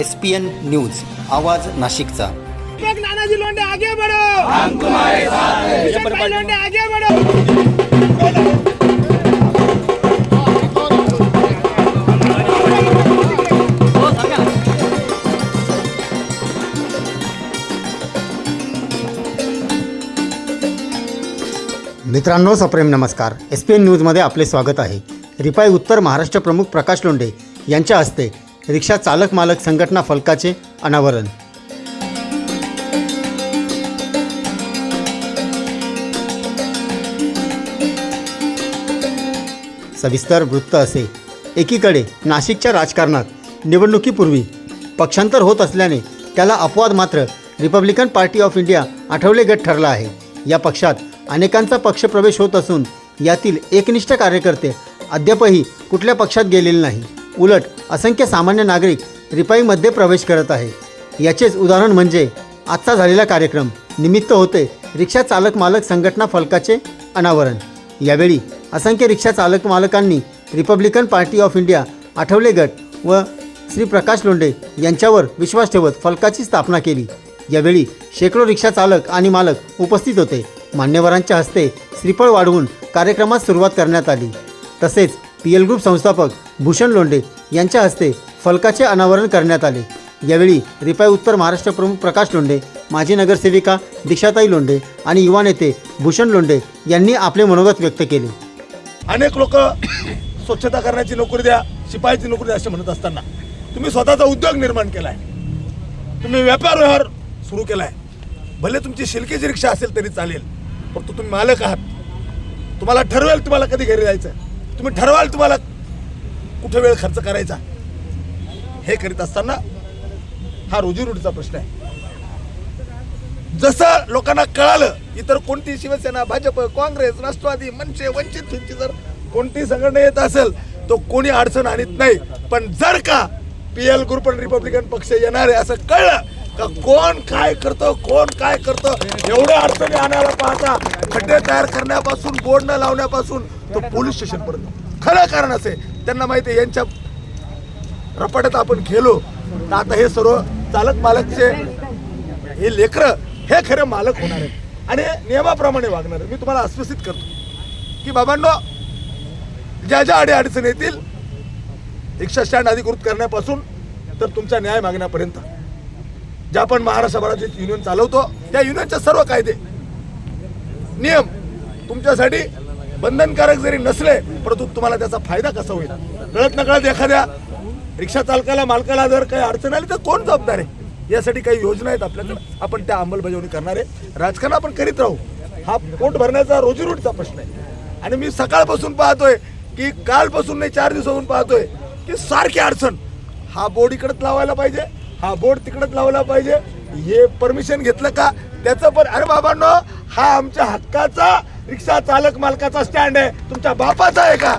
S P N news आवाज नाशिकचा. नानाजी लोंडे आगे बढ़ो! हम तुम्हारे साथ हैं किशन भाई लोंडे आगे बढ़ो! मित्रांनो सप्रेम नमस्कार. एस पी एन न्यूजमध्ये आपले स्वागत आहे. रिपाई उत्तर महाराष्ट्र प्रमुख प्रकाश लोंढे यांच्या हस्ते रिक्षा चालक मालक संघटना फलकाचे अनावरण. सविस्तर वृत्त असे. एकीकडे नाशिकच्या राजकारणात निवडणुकीपूर्वी पक्षांतर होत असल्याने त्याला अपवाद मात्र Republican Party of India Athawale गट ठरला आहे. या पक्षात अनेकांचा पक्षप्रवेश होत असून यातील एकनिष्ठ कार्यकर्ते अद्यापही कुठल्या पक्षात गेलेले नाही उलट असंख्य सामान्य नागरिक रिपाईमध्ये प्रवेश करत आहे. याचेच उदाहरण म्हणजे आजचा झालेला कार्यक्रम निमित्त होते रिक्षा चालक मालक संघटना फलकाचे अनावरण. यावेळी असंख्य रिक्षा चालक मालकांनी Republican Party of India Athawale गट व श्री प्रकाश लोंढे यांच्यावर विश्वास ठेवत फलकाची स्थापना केली. यावेळी शेकडो रिक्षा चालक आणि मालक उपस्थित होते. मान्यवरांच्या हस्ते श्रीफळ वाढवून कार्यक्रमास सुरुवात करण्यात आली. तसेच पी एल ग्रुप संस्थापक भूषण लोंढे यांच्या हस्ते फलकाचे अनावरण करण्यात आले. यावेळी रिपाई उत्तर महाराष्ट्र प्रमुख प्रकाश लोंढे माजी नगरसेविका दीक्षाताई लोंढे आणि युवा नेते भूषण लोंढे यांनी आपले मनोगत व्यक्त केले. अनेक लोक स्वच्छता करण्याची नोकरी द्या शिपायाची नोकरी द्या असे म्हणत असताना तुम्ही स्वतःचा उद्योग निर्माण केला आहे तुम्ही व्यापार व्यवहार सुरू केला आहे भले तुमची शिलकीची रिक्षा असेल तरी चालेल फक्त तुम्ही मालक आहात. तुम्हाला ठरवेल तुम्हाला कधी घरी जायचं तुम्ही ठरवाल तुम्हाला कुठे वेळ खर्च करायचा? हे करीत असताना हा रोजीरोटीचा प्रश्न आहे. जसं लोकांना कळालं इतर कोणती शिवसेना भाजप काँग्रेस राष्ट्रवादी मनसे वंचित जर कोणती संघटना येत असेल तो कोणी अडचण आणत नाही. पण जर का पी एल ग्रुप आणि रिपब्लिकन पक्ष येणार आहे असं कळलं का कोण काय करतो कोण काय करतो एवढ्या अडचणी आणायला पाहता खड्डे तयार करण्यापासून बोर्ड न लावण्यापासून तो पोलीस स्टेशन पर्यंत. खरं कारण असे त्यांना माहिती आहे यांच्या रपाट्यात आपण गेलो तर आता हे सर्व चालक मालकचे हे लेकरं हे खरे मालक होणार आहेत. आणि नियमाप्रमाणे वागणार मी तुम्हाला आश्वसित करतो की बाबांनो ज्या ज्या अडी अडचणी येतील रिक्षा स्टँड अधिकृत करण्यापासून तर तुमचा न्याय मागण्यापर्यंत. ज्या आपण महाराष्ट्रभरात युनियन चालवतो त्या युनियनचे सर्व कायदे नियम तुमच्यासाठी बंधनकारक जरी नसले परंतु तुम्हाला त्याचा फायदा कसा होईल? कळत नकळत एखाद्या रिक्षा चालकाला मालकाला जर काही अडचण आली तर कोण जबाबदार आहे? यासाठी काही योजना आहेत आपल्याकडे. आपण त्या अंमलबजावणी करणार आहे. राजकारण आपण करीत राहू. हा पोट भरण्याचा रोजीरोटीचा प्रश्न आहे. आणि मी सकाळपासून पाहतोय की कालपासून नाही चार दिवसापासून पाहतोय की सारखी अडचण. हा बोर्ड इकडंच लावायला पाहिजे. हा बोर्ड तिकडंच लावला पाहिजे. हे परमिशन घेतलं का? त्याचं पण अरे बाबांनो हा आमच्या हक्काचा रिक्षा चालक मालकाचा स्टँड आहे. तुमच्या बापाचा आहे का?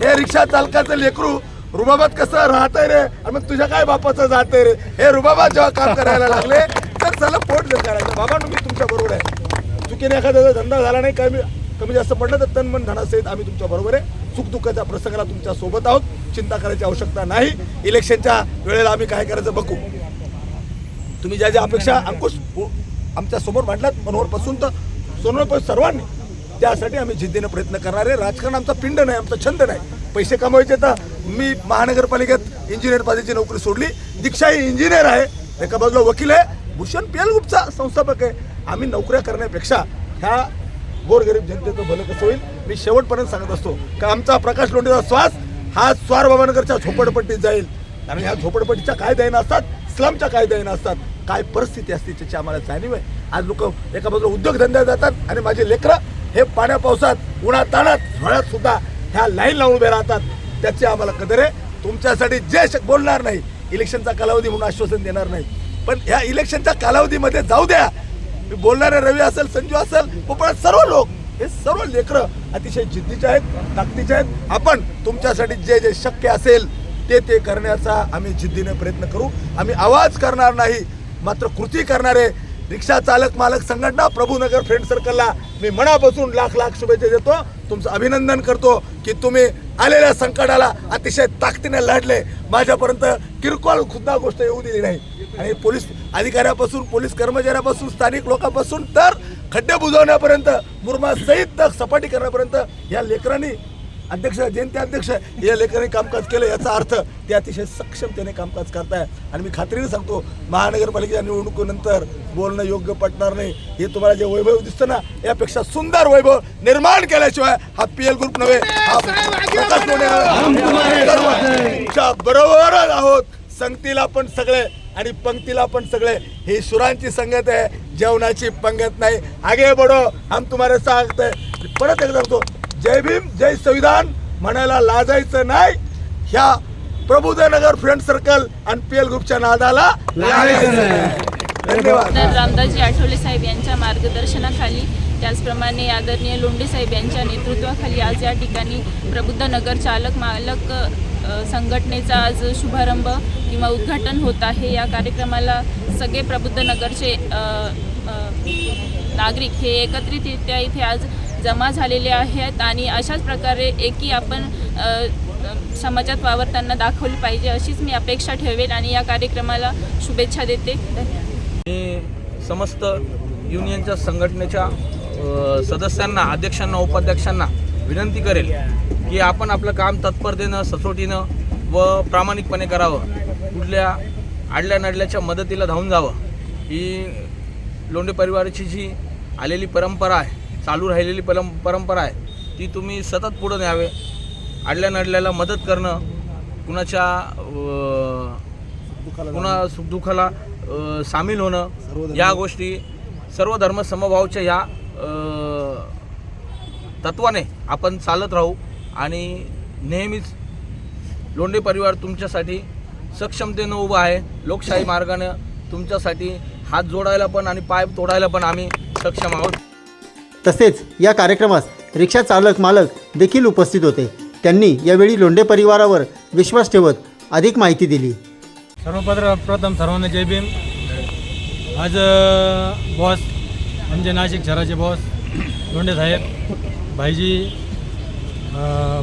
हे रिक्षा चालकाचं लेकरू रुबाबात कसं राहतंय रे? आणि मग तुझ्या काय बापाचं जातंय रे? हे रुबाबात जेव्हा काम करायला लागले तर चला पोट करायचं. बाबा मी तुमच्या बरोबर आहे. चुकीने एखादा धंदा झाला नाही कमी कमी जास्त पडलं तर तन मन धनासहित आम्ही तुमच्या बरोबर आहे. सुखदुःखाच्या प्रसंगाला तुमच्यासोबत आहोत. चिंता करायची आवश्यकता नाही. इलेक्शनच्या वेळेला आम्ही काय करायचं बघू. तुम्ही ज्या ज्या अपेक्षा अंकुश आमच्यासमोर मांडलात मनोहरपासून तर सोनोर सर्वांनी. त्यासाठी आम्ही जिद्दीने प्रयत्न करणार आहे. राजकारण आमचा पिंड नाही आमचा छंद नाही. पैसे कमवायचे तर मी महानगरपालिकेत इंजिनियर पदाची नोकरी सोडली. दीक्षा ही इंजिनियर आहे. एका बाजूला वकील आहे. भूषण पी एल ग्रुपचा संस्थापक आहे. आम्ही नोकऱ्या करण्यापेक्षा ह्या गोरगरीब जनतेचं भलं कसं होईल मी शेवटपर्यंत सांगत असतो. का आमचा प्रकाश लोंढेचा श्वास हा स्वार बाबानगरच्या झोपडपट्टीत जाईल. आणि ह्या झोपडपट्टीच्या काय असतात? स्लमच्या काय दैना असतात? काय परिस्थिती असते त्याची आम्हाला जाणीव आहे. आज लोक एका बाजूला उद्योगधंद्यात जातात आणि माझे लेकरं हे पाण्या पावसात उन्हात ताणात झोळ्यात सुद्धा ह्या लाईन लावून उभे राहतात. त्याची आम्हाला कदर आहे. तुमच्यासाठी जे शक बोलणार नाही इलेक्शनचा कालावधी म्हणून आश्वासन देणार नाही. पण ह्या इलेक्शनच्या कालावधीमध्ये जाऊ द्या. मी बोलणारे रवी असेल संजू असेल पोपळात सर्व लोक हे सर्व लेकरं अतिशय जिद्दीचे आहेत ताकदीचे आहेत. आपण तुमच्यासाठी जे जे शक्य असेल ते ते करण्याचा आम्ही जिद्दीने प्रयत्न करू. आम्ही आवाज करणार नाही. मात्र कृती करणारे रिक्षा चालक मालक संघटना प्रभूनगर फ्रेंड सर्कलला मी मनापासून लाख लाख शुभेच्छा देतो. तुमचं अभिनंदन करतो की तुम्ही आलेल्या संकटाला अतिशय ताकदीने लढले. माझ्यापर्यंत किरकोळ खुद्दा गोष्ट येऊ दिली नाही. आणि पोलीस अधिकाऱ्यापासून पोलीस कर्मचाऱ्यापासून स्थानिक लोकांपासून तर खड्डे बुजवण्यापर्यंत मुरमासहित सपाटी करण्यापर्यंत या लेकरांनी अध्यक्ष जयंती अध्यक्ष या लेखकाने कामकाज केलं याचा अर्थ ते अतिशय सक्षमतेने कामकाज करताय. आणि मी खात्रीने सांगतो महानगरपालिकेच्या निवडणुकीनंतर बोलणं योग्य पटणार नाही. हे तुम्हाला जे वैभव दिसतं ना यापेक्षा सुंदर वैभव निर्माण केल्याशिवाय हा पी एल ग्रुप नव्हे हा बरोबरच आहोत. संगतीला पण सगळे आणि पंक्तीला पण सगळे. ही सुरांची संगत आहे जेवणाची पंगत नाही. आगे बडो हम तुम्हाला सांगतोय परत एकदा सांगतो जय भीम जय संविधान म्हणायला लाजायचं नाही. ह्या प्रबोधनगर फ्रेंड सर्कल आणि पी एल ग्रुपच्या नादाला. धन्यवाद. रामदासजी आठवले साहेब यांच्या मार्गदर्शनाखाली त्याचप्रमाणे आदरणीय लोंढे साहेब यांच्या नेतृत्वाखाली आज या ठिकाणी प्रबुद्ध नगर चालक मालक संघटनेचा आज शुभारंभ किंवा उद्घाटन होत आहे. या कार्यक्रमाला सगळे प्रबुद्ध नगरचे नागरिक हे एकत्रितरित्या इथे आज जमा झालेले आहेत आणि अशाच प्रकारे एकी आपण समाजात वावरताना दाखवली पाहिजे अशीच मी अपेक्षा ठेवेल आणि या कार्यक्रमाला शुभेच्छा देते. धन्यवाद. मी समस्त युनियनच्या संघटनेच्या सदस्यांना अध्यक्षांना उपाध्यक्षांना विनंती करेल की आपण आपलं काम तत्परतेनं सचोटीनं व प्रामाणिकपणे करावं. कुठल्या आडल्या नडल्याच्या मदतीला धावून जावं. ही लोंढे परिवाराची जी आलेली परंपरा आहे चालू राहिलेली परं परंपरा आहे. ती तुम्ही सतत पुढं न्यावे. अडल्या नडल्याला मदत करणं कुणाच्या कुणा सुखदुःखाला सामील होणं या गोष्टी सर्व धर्म समभावच्या ह्या तत्वाने आपण चालत राहू आणि नेहमीच लोंढे परिवार तुमच्यासाठी सक्षमतेनं उभं आहे. लोकशाही मार्गानं तुमच्यासाठी हात जोडायला पण आणि पाय तोडायला पण आम्ही सक्षम आहोत. तसेच या कार्यक्रमास रिक्षा चालक मालक देखील उपस्थित होते. त्यांनी यावेळी लोंढे परिवारावर विश्वास ठेवत अधिक माहिती दिली. सर्वप्रथम प्रथम सर्वांना जय भीम. आज बॉस आमचे नाशिक शहराचे बॉस लोंढे साहेब भाईजी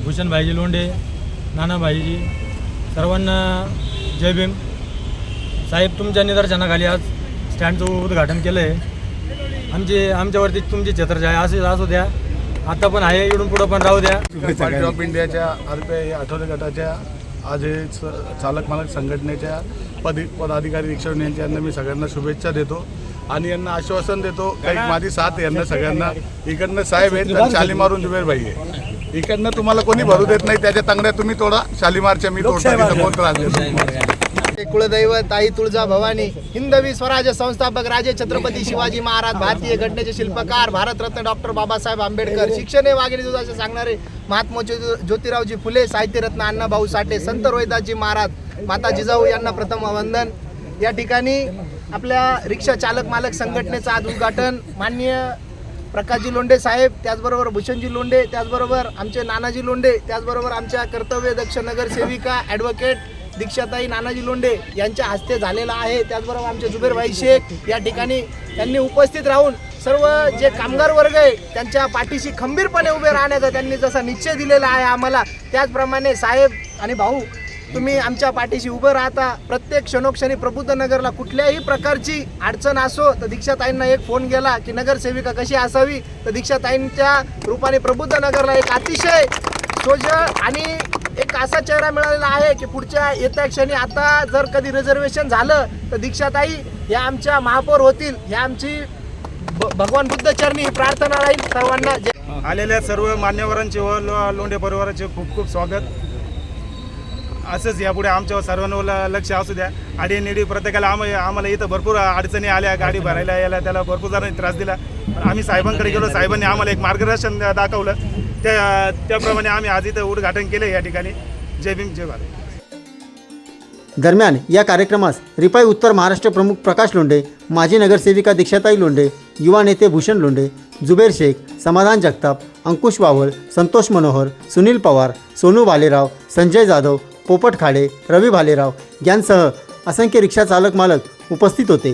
भूषण भाईजी लोंढे नाना भाईजी सर्वांना जय भीम. साहेब तुमच्या निदर्शनाखाली आज स्टँडचं उद्घाटन केलं आहे आमचे आमच्यावरती तुमची छत्र आहे असे असू द्या. आता पण आहे इकडून पुढं पण राहू द्या. पार्टी ऑफ इंडियाच्या आरपीआय या आठवले गटाच्या. आज हे स- चालक मालक संघटनेच्या पदी पदाधिकारी रिक्षा यांच्या यांना मी सगळ्यांना शुभेच्छा देतो. आणि यांना आश्वासन देतो काही माझी साथ यांना सगळ्यांना इकडनं साहेब आहेत तर शालीमारून जुबेर भाई आहे. इकडनं तुम्हाला कोणी भरू देत नाही त्याच्या तांगड्या तुम्ही तोडा. शालीमारच्या मी तोडतो कोण त्रास देत. कुळदैवत ताई आई तुळजा भवानी हिंदवी स्वराज्य संस्थापक राजे छत्रपती शिवाजी महाराज भारतीय घटनेचे शिल्पकार भारतरत्न डॉक्टर बाबासाहेब आंबेडकर शिक्षण हे वाघिणी दुधाचे सांगणारे महात्मा ज्यो- ज्योतिरावजी फुले साहित्यरत्न अण्णाभाऊ साठे संत रोहिदासजी महाराज माता जिजाऊ यांना प्रथम वंदन. या ठिकाणी आपल्या रिक्षा चालक मालक संघटनेचं आज उद्घाटन. माननीय प्रकाशजी लोंढे साहेब त्याचबरोबर भूषणजी लोंढे त्याचबरोबर आमचे नानाजी लोंढे त्याचबरोबर आमच्या कर्तव्य दक्ष नगरसेविका ॲडव्होकेट दीक्षाताई नानाजी लोंढे यांच्या हस्ते झालेला आहे. त्याचबरोबर आमचे जुबेरभाई शेख या ठिकाणी त्यांनी उपस्थित राहून सर्व जे कामगार वर्ग आहे त्यांच्या पाठीशी खंबीरपणे उभे राहण्याचा त्यांनी जसा निश्चय दिलेला आहे आम्हाला त्याचप्रमाणे साहेब आणि भाऊ तुम्ही आमच्या पाठीशी उभं राहता. प्रत्येक क्षणोक्षणी प्रबुद्ध नगरला कुठल्याही प्रकारची अडचण असो तर दीक्षाताईंना एक फोन गेला की नगरसेविका कशी असावी? तर दीक्षाताईंच्या रूपाने प्रबुद्ध नगरला एक अतिशय सोज आणि एक असा चेहरा मिळालेला आहे की पुढच्या येत्या क्षणी आता जर कधी रिझर्वेशन झालं तर दीक्षाताई या आमच्या महापौर होतील ह्या आमची भ- भगवान बुद्ध चरणी ही प्रार्थना राहील. सर्वांना आलेल्या सर्व मान्यवरांचे व लो- लोंढे परिवाराचे खूप खूप स्वागत. असंच यापुढे आमच्यावर सर्वांवर लक्ष असू द्या. आडीनिडी प्रत्येकाला आम आम्हाला इथं भरपूर अडचणी आल्या गाडी भरायला यायला त्याला भरपूर जणांनी त्रास दिला. आम्ही साहेबांकडे गेलो साहेबांनी आम्हाला एक मार्गदर्शन दाखवलं. त्या त्याप्रमाणे आम्ही आज इथं उद्घाटन केलं या ठिकाणी. जय भीम जय भारत. दरम्यान या कार्यक्रमास रिपाई उत्तर महाराष्ट्र प्रमुख प्रकाश लोंढे माजी नगरसेविका दीक्षाताई लोंढे युवा नेते भूषण लोंढे जुबेर शेख समाधान जगताप अंकुश वावळ संतोष मनोहर सुनील पवार सोनू भालेराव संजय जाधव पोपट खाडे रवी भालेराव यांसह असंख्य रिक्षा चालक मालक उपस्थित होते.